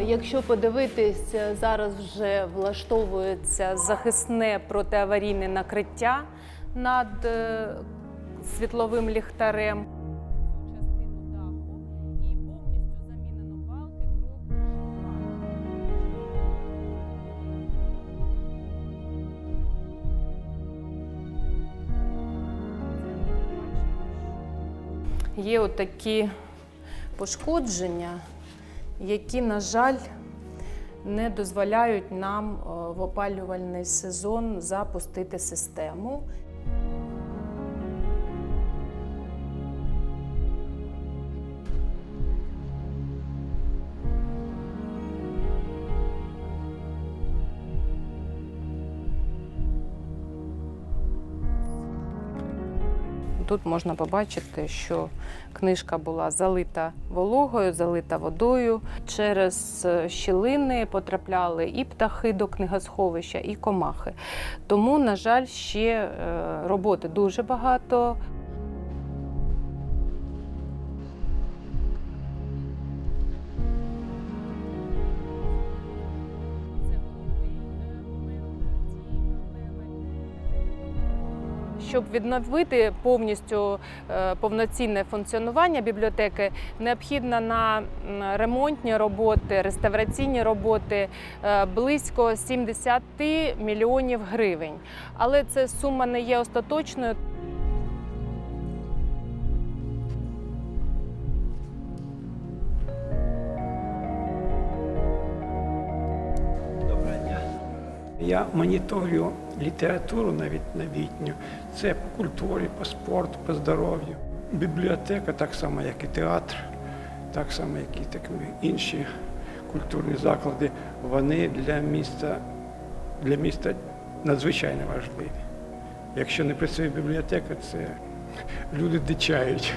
Якщо подивитись, зараз вже влаштовується захисне протиаварійне накриття над е, світловим ліхтарем. Є отакі пошкодження, які, на жаль, не дозволяють нам е, в опалювальний сезон запустити систему. Тут можна побачити, що книжка була залита вологою, залита водою. Через е, щілини потрапляли і птахи до книгосховища, і комахи. Тому, на жаль, ще е, роботи дуже багато. Щоб відновити повністю е, повноцінне функціонування бібліотеки, необхідно на ремонтні роботи, реставраційні роботи е, близько 70 мільйонів гривень. Але ця сума не є остаточною. Я моніторю літературу навіть новітню. Це по культурі, по спорту, по здоров'ю. Бібліотека так само, як і театр, так само, як і так, інші культурні заклади, вони для міста, для міста надзвичайно важливі. Якщо не працює бібліотека, це люди дичають.